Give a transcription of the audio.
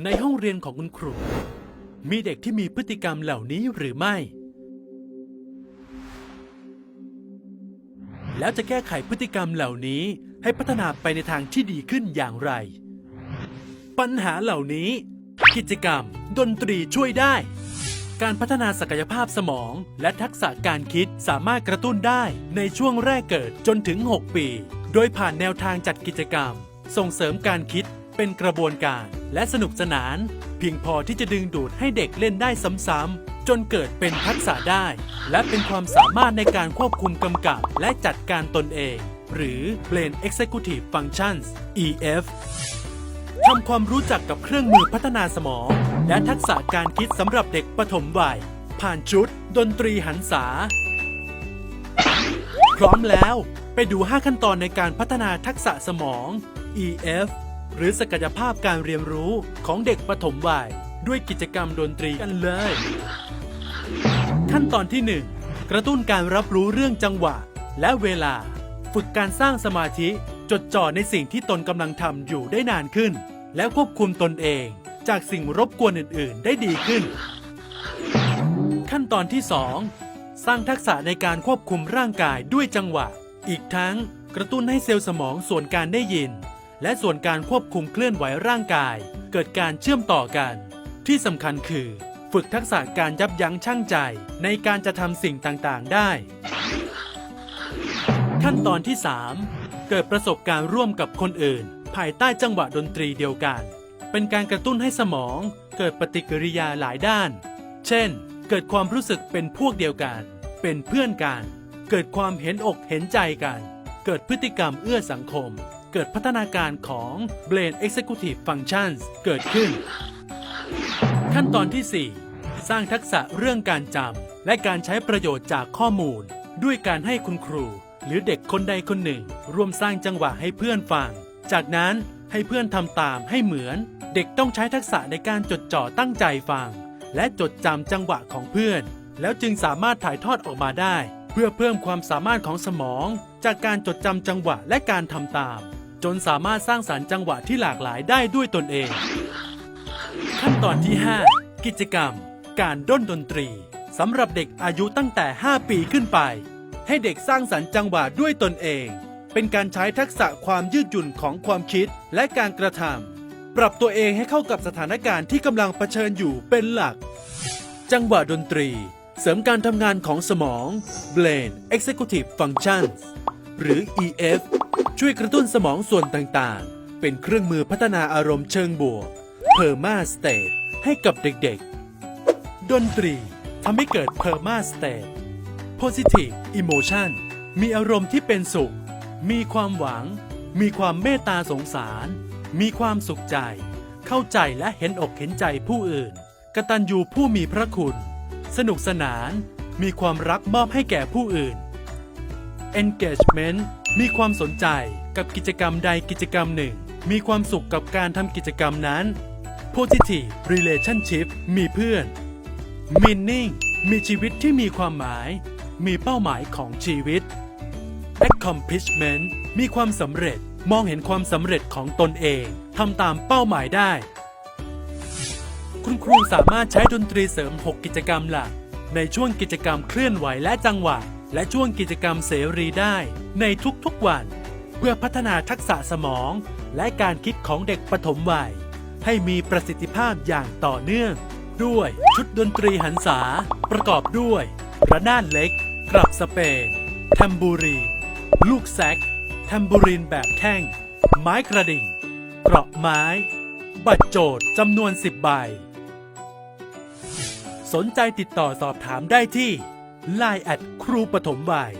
ในห้องเรียนของคุณครู มีเด็กที่มีพฤติกรรมเหล่านี้หรือไม่ แล้วจะแก้ไขพฤติกรรมเหล่านี้ให้พัฒนาไปในทางที่ดีขึ้นอย่างไร ปัญหาเหล่านี้ กิจกรรม ดนตรีช่วยได้ การพัฒนาศักยภาพสมอง และทักษะการคิดสามารถกระตุ้นได้ในช่วงแรกเกิดจนถึง 6 ปี โดยผ่านแนวทางจัดกิจกรรม ส่งเสริมการคิด เป็นกระบวนการและสนุกสนาน เพียงพอที่จะดึงดูดให้เด็กเล่นได้ซ้ำๆจนเกิดเป็นทักษะได้ และเป็นความสามารถในการควบคุมกำกับและจัดการตนเอง หรือ Brain Executive Functions EF ทำความรู้จักกับเครื่องมือพัฒนาสมอง และทักษะการคิดสำหรับเด็กปฐมวัย ผ่านชุด ดนตรีหันษา พร้อมแล้ว ไปดู 5 ขั้นตอนในการพัฒนาทักษะสมอง EF หรือศักยภาพการเรียนรู้ของเด็กปฐมวัยด้วยกิจกรรมดนตรีกันเลย ขั้นตอนที่ 1 กระตุ้นการรับรู้เรื่องจังหวะ และเวลา ฝึกการสร้างสมาธิจดจ่อในสิ่งที่ตนกำลังทำอยู่ได้นานขึ้น และควบคุมตนเองจากสิ่งรบกวนอื่น ๆ ได้ดีขึ้น ขั้นตอนที่ 2 สร้างทักษะในการควบคุมร่างกายด้วยจังหวะ อีกทั้งกระตุ้นให้เซลล์สมองส่วนการได้ยิน และส่วนการควบคุมเคลื่อนไหวร่างกาย เกิดการเชื่อมต่อกัน ที่สำคัญคือ ฝึกทักษะการยับยั้งชั่งใจในการจะทำสิ่งต่างๆได้ ขั้นตอนที่ 3 เกิดประสบการณ์ร่วมกับคนอื่น ภายใต้จังหวะดนตรีเดียวกัน เป็นการกระตุ้นให้สมองเกิดปฏิกิริยาหลายด้าน เช่น เกิดความรู้สึกเป็นพวกเดียวกัน เป็นเพื่อนกัน เกิดความเห็นอกเห็นใจกัน เกิดพฤติกรรมเอื้อสังคม เกิดพัฒนาการของ Brain Executive Functions เกิดขึ้น ขั้นตอนที่ 4 สร้างทักษะเรื่องการจำและการใช้ประโยชน์จากข้อมูล ด้วยการให้คุณครู หรือเด็กคนใดคนหนึ่ง ร่วมสร้างจังหวะให้เพื่อนฟัง จากนั้นให้เพื่อนทำตามให้เหมือน เด็กต้องใช้ทักษะในการจดจ่อตั้งใจฟัง และจดจำจังหวะของเพื่อน แล้วจึงสามารถถ่ายทอดออกมาได้ เพื่อเพิ่มความสามารถของสมอง จากการจดจำจังหวะและการทำตาม จนสามารถสร้างสรรค์จังหวะที่หลากหลายได้ด้วยตนเอง ขั้นตอนที่ 5 กิจกรรม การด้นดนตรีสำหรับเด็กอายุตั้งแต่ 5 ปีขึ้นไป ให้เด็กสร้างสรรค์จังหวะด้วยตนเอง เป็นการใช้ทักษะความยืดหยุ่นของความคิดและการกระทำปรับตัวเองให้เข้ากับสถานการณ์ที่กำลังเผชิญอยู่เป็นหลัก จังหวะดนตรี เสริมการทำงานของสมอง Brain Executive Functions หรือ EF ช่วยกระตุ้นสมองส่วนต่างๆ เป็นเครื่องมือพัฒนาอารมณ์เชิงบวก Perma State ให้กับเด็กๆ ดนตรีทำให้เกิด Perma State Positive Emotion มีอารมณ์ที่เป็นสุข มีความหวัง มีความเมตตาสงสาร มีความสุขใจ เข้าใจและเห็นอกเห็นใจผู้อื่น กตัญญูผู้มีพระคุณ สนุกสนาน มีความรักมอบให้แก่ผู้อื่น engagement มีความสนใจกับกิจกรรมใดกิจกรรมหนึ่ง มีความสุขกับการทำกิจกรรมนั้น positive relationship มีเพื่อน meaning มีชีวิตที่มีความหมาย มีเป้าหมายของชีวิต accomplishment มีความสำเร็จมองเห็นความสำเร็จของตนเองทำตามเป้าหมายได้ คุณครูสามารถใช้ดนตรีเสริม 6 กิจกรรมหลักในช่วงกิจกรรมเคลื่อนไหวและจังหวะ และช่วงกิจกรรมเสรีได้ในทุกๆวัน เพื่อพัฒนาทักษะสมอง และการคิดของเด็กปฐมวัย ให้มีประสิทธิภาพอย่างต่อเนื่อง ด้วยชุดดนตรีหันษา ประกอบด้วยระนาดเล็กกลับสเปนแทมบูรีนลูกแซกแทมบูรีนแบบแท่ง ไม้กระดิ่งเกราะไม้ บัตรโจทย์จำนวน 10 ใบ สนใจติดต่อสอบถามได้ที่ Line แอดครูปฐมวัย